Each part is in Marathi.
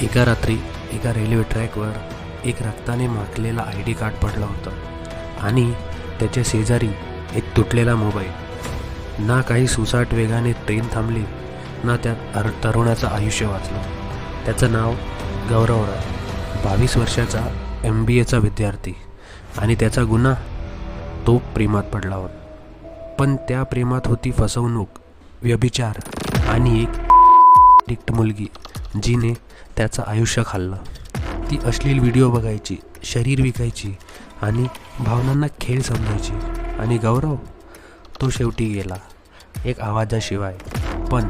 एका रात्री एका रेल्वे ट्रॅकवर एक रक्ताने माखलेला आय डी कार्ड पडलं होतं. आणि त्याच्या शेजारी एक तुटलेला मोबाईल. ना काही सुसाट वेगाने ट्रेन थांबली ना त्यात अर तरुणाचं आयुष्य वाचलं. त्याचं नाव गौरवराव बावीस वर्षाचा एम बी एचा विद्यार्थी. आणि त्याचा गुन्हा तो प्रेमात पडला होता. पण त्या प्रेमात होती फसवणूक व्यभिचार आणि एक मुलगी. जिने त्याचं आयुष्य खाल्लं. ती अश्लील व्हिडिओ बघायची शरीर विकायची आणि भावनांना खेळ समजायची. आणि गौरव तो शेवटी गेला एक आवाजाशिवाय. पण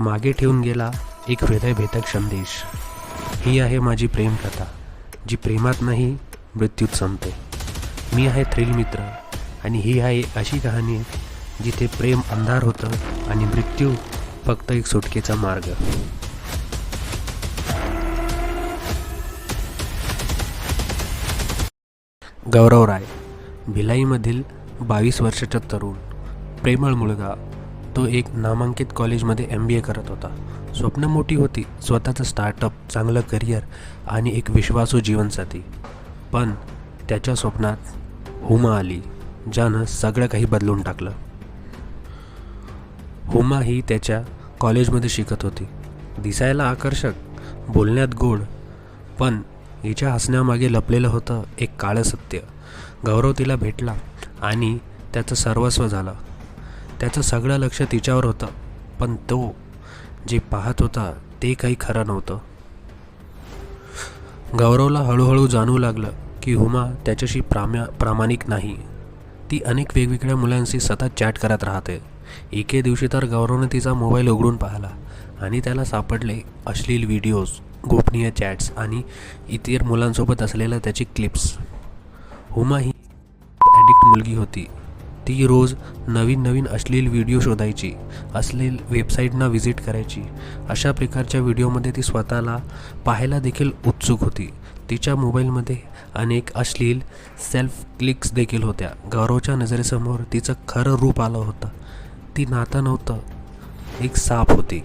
मागे ठेवून गेला एक हृदयभेदक संदेश. ही आहे माझी प्रेमकथा जी प्रेमात नाही मृत्यूत संपते. मी आहे थ्रिल मित्र आणि ही आहे अशी कहाणी जिथे प्रेम अंधार होतं आणि मृत्यू फक्त एक सुटकेचा मार्ग. गौरव राय भिलाईमधील बावीस वर्षाचा तरुण. प्रेमळ मुलगा तो एक नामांकित कॉलेजमध्ये एम बी ए करत होता. स्वप्न मोठी होती स्वतःचं स्टार्टअप चांगलं करिअर आणि एक विश्वासू जीवनसाथी. पण त्याच्या स्वप्नात हुमा आली ज्यानं सगळं काही बदलून टाकलं. हुमा ही त्याच्या कॉलेजमध्ये शिकत होती. दिसायला आकर्षक बोलण्यात गोड पण हिच्या हसण्यामागे लपलेलं होतं एक काळं सत्य. गौरव तिला भेटला आणि त्याचं सर्वस्व झालं. त्याचं सगळं लक्ष तिच्यावर होतं पण तो जे पाहत होता ते काही खरं नव्हतं. गौरवला हळूहळू जाणू लागलं की हुमा त्याच्याशी प्राम्या प्रामाणिक नाही. ती अनेक वेगवेगळ्या मुलांशी सतत चॅट करत राहते. एके दिवशी तर गौरवने तिचा मोबाईल उघडून पाहिला आणि त्याला सापडले अश्लील व्हिडिओज. गोपनीय चॅट्स आणि इतर मुलांसोबत असलेल्या त्याची क्लिप्स. हुमा ही ॲडिक्ट मुलगी होती. ती रोज नवीन नवीन अश्लील व्हिडिओ शोधायची अश्लील वेबसाईटना व्हिजिट करायची. अशा प्रकारच्या व्हिडिओमध्ये ती स्वतःला पाहायला देखील उत्सुक होती. तिच्या मोबाईलमध्ये अनेक अश्लील सेल्फ क्लिक्स देखील होत्या. गौरवच्या नजरेसमोर तिचं खरं रूप आलं होतं. ती नातं नव्हतं एक साप होती.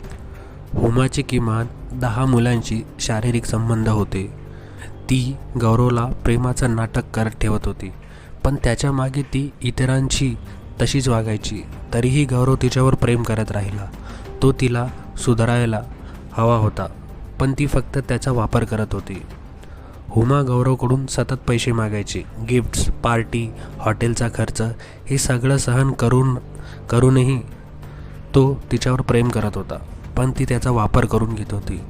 हुमाचे किमान दहा मुलांशी शारीरिक संबंध होते. ती गौरवला प्रेमाचं नाटक करत ठेवत होती. पण त्याच्यामागे ती इतरांची तशीच वागायची. तरीही गौरव तिच्यावर प्रेम करत राहिला. तो तिला सुधारायला हवा होता पण ती फक्त त्याचा वापर करत होती. हुमा गौरवकडून सतत पैसे मागायचे. गिफ्ट्स पार्टी हॉटेलचा खर्च हे सगळं सहन करून करूनही तो तिच्यावर प्रेम करत होता. पण ती त्याचा वापर करून घेत होती.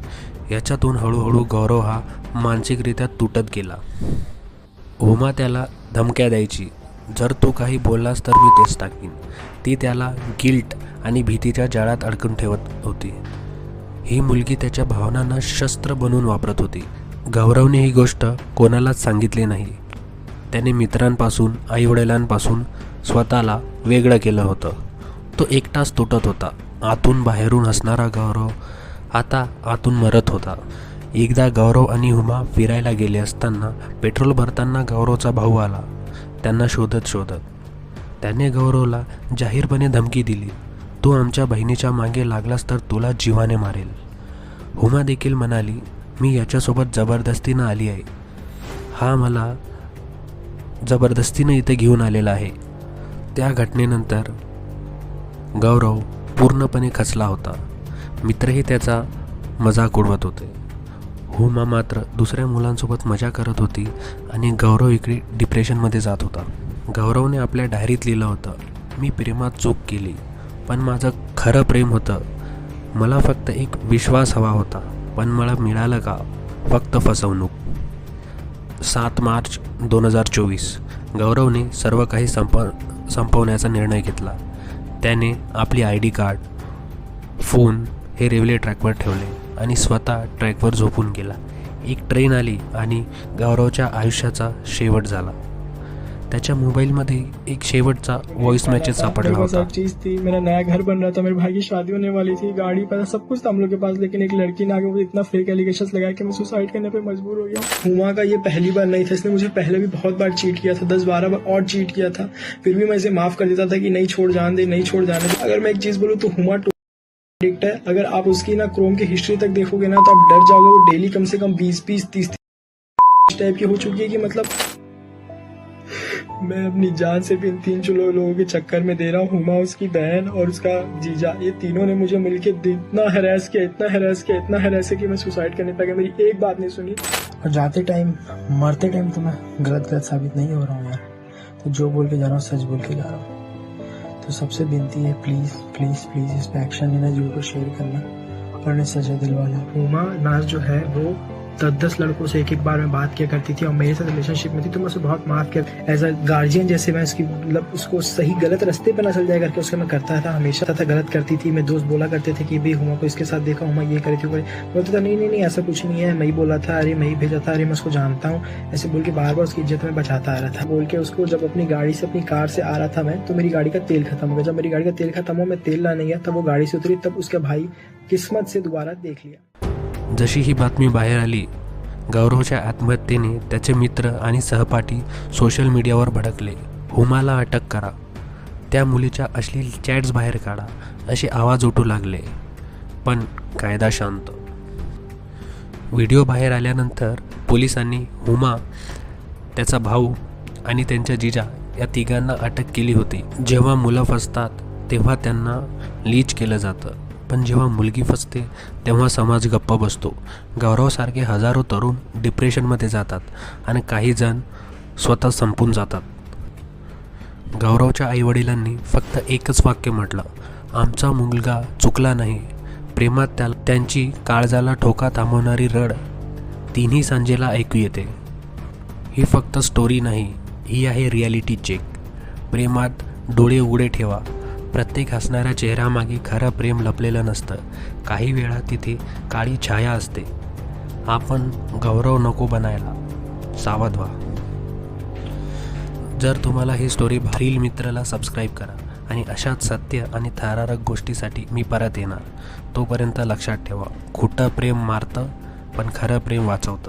याच्यातून हळूहळू गौरव हा मानसिकरित्या तुटत गेला. हुमा त्याला धमक्या द्यायची. जर तू काही बोललास तर मी तेच टाकीन. ती त्याला गिल्ट आणि भीतीच्या जाळ्यात अडकून ठेवत होती. ही मुलगी त्याच्या भावनांना शस्त्र बनवून वापरत होती. गौरवने ही गोष्ट कोणालाच सांगितली नाही. त्याने मित्रांपासून आईवडिलांपासून स्वतःला वेगळं केलं होतं. तो एकटाच तुटत होता. आतून बाहेरून हसणारा गौरव आता आतून मरत होता. एकदा गौरव आणि हुमा फिरायला गेले असताना पेट्रोल भरताना गौरवचा भाऊ आला. त्यांना शोधत शोधत. त्याने गौरवला जाहीरपणे धमकी दिली. तू आमच्या बहिणीच्या मागे लागलास तर तुला जीवाने मारेल. हुमा देखील म्हणाली मी याच्यासोबत जबरदस्तीनं आली आहे. हा मला जबरदस्तीनं इथे घेऊन आलेला आहे. त्या घटनेनंतर गौरव पूर्णपणे खचला होता. मित्रही त्याचा मजाक उडवत होते. हो हुमा मात्र दुसऱ्या मुलांसोबत मजा करत होती आणि गौरव इकडे डिप्रेशनमध्ये जात होता. गौरवने आपल्या डायरीत लिहिलं होतं मी प्रेमात चूक केली पण माझं खरं प्रेम होतं. मला फक्त एक विश्वास हवा होता पण मला मिळालं का? फक्त फसवणूक. सात मार्च दोन हजार चोवीस. गौरवने सर्व काही संप संपवण्याचा निर्णय घेतला. त्याने आपली आय डी कार्ड फोन हे रेल्वे ट्रॅकवर ठेवले आणि स्वतः ट्रॅकवर झोपून गेला. एक ट्रेन आली आणि गौरवच्या आयुष्याचा शेवट झाला. त्याच्या मोबाईलमध्ये एक शेवटचा व्हॉइस मेसेज सापडला होता. सब चीज़ थी मेरा नया घर बन रहा था मेरे भाई की शादी होने वाली थी गाड़ी पैसा सब कुछ था हम लोग के पास लेकिन एक लड़की ने आके मुझे इतना फेक एलिगेशन लगाया कि मैं सुसाइड करने पे मजबूर हो गया हुआ का ये पहली बार नहीं था इसने मुझे पहले भी बहुत बार चीट किया था दस बारह बार और चीट किया था फिर भी मैं इसे माफ़ कर देता था कि नहीं छोड़ जान दे नहीं छोड़ जाने दे। अगर मैं एक चीज़ बोलूँ तो हुआ एडिक्ट है। अगर आप उसकी ना क्रोम की हिस्ट्री तक देखोगे ना तो आप डर जाओगे वो डेली कम से कम बीस बीस तीस टाइप की हो चुकी है कि मतलब मैं अपनी जान से भी इन तीन चलो लोगों के चक्कर में दे रहा हूँ हुमा उसकी बहन और उसका जीजा। ये तीनों ने मुझे मिलके इतना हैरेस किया इतना हैरेस किया इतना हैरेस किया कि मैं सुसाइड करने लगा मेरी एक बात नहीं सुनी। और जाते टाइम मरते टाइम तो मैं गलत गलत साबित नहीं हो रहा हूँ यार। तो जो बोल के जा रहा हूँ सच बोल के जा रहा हूँ। तो सबसे विनती है प्लीज़ प्लीज़ प्लीज़ इस पर एक्शन लेना वीडियो को शेयर करना। और सजा दिलवाना हुमा नाज जो है वो दस दस लड़कों से एक एक बार में बात किया करती थी और मेरे साथ रिलेशनशिप में थी तो मैं उसे बहुत माफ़ किया। एज अ गार्जियन जैसे मैं उसकी मतलब उसको सही गलत रास्ते पर ना चल जाए करके उसका मैं करता था, हमेशा था गलत करती थी। मैं दोस्त बोला करते थे कि भाई हुमा को इसके साथ देखा, हुआ ये करी थी बोलता था, नहीं नहीं नहीं, ऐसा कुछ नहीं है, मैं ही बोला था, अरे, मैं ही भेजा था, अरे, मैं उसको जानता हूँ। ऐसे बोल के बार बार उसकी इज़्ज़त में बचाता आ रहा था। बोल के उसको जब अपनी गाड़ी से, अपनी कार से आ रहा था मैं तो मेरी गाड़ी का तेल खत्म हो गया। जब मेरी गाड़ी का तेल खत्म हो मैं तेल लाने गया, तब वो गाड़ी से उतरी, तब उसके भाई किस्मत से दोबारा देख लिया। जशी ही बातमी बाहेर आली गौरवच्या आत्महत्येने त्याचे मित्र आणि सहपाठी सोशल मीडियावर भडकले. हुमाला अटक करा. त्या मुलीच्या अश्लील चॅट्स बाहेर काढा असे आवाज उठू लागले. पण कायदा शांत. व्हिडिओ बाहेर आल्यानंतर पोलिसांनी हुमा त्याचा भाऊ आणि त्यांच्या जिजा या तिघांना अटक केली होती. जेव्हा मुलं फसतात तेव्हा त्यांना लीच केलं जातं. पण जेव्हा मुलगी फसते तेव्हा समाज गप्प बसतो. गौरवसारखे हजारो तरुण डिप्रेशनमध्ये जातात आणि काही जण स्वतः संपून जातात. गौरवच्या आईवडिलांनी फक्त एकच वाक्य म्हटलं आमचा मुलगा चुकला नाही. प्रेमात त्या त्यांची काळजाला ठोका थांबवणारी रड तिन्ही सांजेला ऐकू येते. ही फक्त स्टोरी नाही ही आहे रियालिटी चेक प्रेमात डोळे उघडे ठेवा. प्रत्येक हसणाऱ्या चेहऱ्यामागे खरं प्रेम लपलेलं नसतं. काही वेळा तिथे काळी छाया असते. आपण गौरव नको बनायला. सावध व्हा. जर तुम्हाला ही स्टोरी भारील मित्राला सबस्क्राईब करा आणि अशाच सत्य आणि थरारक गोष्टीसाठी मी परत येणार. तोपर्यंत लक्षात ठेवा. खोटं प्रेम मारतं पण खरं प्रेम वाचवतं.